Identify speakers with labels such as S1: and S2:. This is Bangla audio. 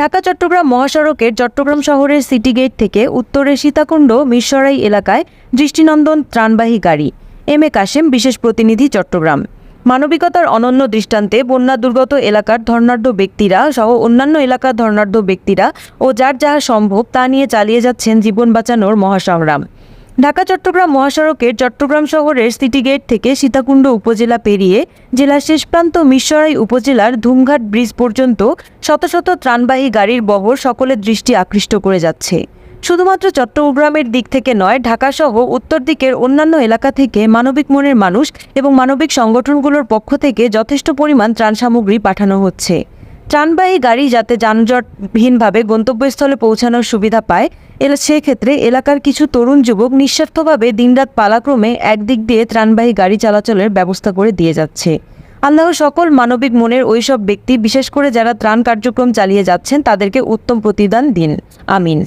S1: ঢাকা চট্টগ্রাম মহাসড়কের চট্টগ্রাম শহরের সিটি গেট থেকে উত্তরে সীতাকুণ্ড, মিরসরাই এলাকায় দৃষ্টিনন্দন ত্রাণবাহী গাড়ি। এম এ কাশেম, বিশেষ প্রতিনিধি চট্টগ্রাম। মানবিকতার অনন্য দৃষ্টান্তে বন্যা দুর্গত এলাকার ধর্নাঢ্য ব্যক্তিরা সহ অন্যান্য এলাকার ধর্নাঢ্য ব্যক্তিরা ও যার যাহা সম্ভব তা নিয়ে চালিয়ে যাচ্ছেন জীবন বাঁচানোর মহাসংগ্রাম। ঢাকা, চট্টগ্রাম মহাসড়কের চট্টগ্রাম শহরের সিটি গেট থেকে সীতাকুণ্ড উপজেলা পেরিয়ে জেলার শেষ প্রান্ত মিরসরাই উপজেলার ধুমঘাট ব্রিজ পর্যন্ত শত শত ত্রাণবাহী গাড়ির বহর সকলের দৃষ্টি আকৃষ্ট করে যাচ্ছে। শুধুমাত্র চট্টগ্রামের দিক থেকে নয় ঢাকাসহ উত্তর দিকের অন্যান্য এলাকা থেকে মানবিক মনের মানুষ এবং মানবিক সংগঠনগুলোর পক্ষ থেকে যথেষ্ট পরিমাণ ত্রাণ সামগ্রী পাঠানো হচ্ছে। ত্রাণবাহী গাড়ি যাতে যানজটহীনভাবে গন্তব্যস্থলে পৌঁছানোর সুবিধা পায়, এলা সেক্ষেত্রে এলাকার কিছু তরুণ যুবক নিঃস্বার্থভাবে দিনরাত পালাক্রমে একদিক দিয়ে ত্রাণবাহী গাড়ি চলাচলের ব্যবস্থা করে দিয়ে যাচ্ছে। আল্লাহ সকল মানবিক মনের ওইসব ব্যক্তি, বিশেষ করে যারা ত্রাণ কার্যক্রম চালিয়ে যাচ্ছেন, তাদেরকে উত্তম প্রতিদান দিন। আমিন।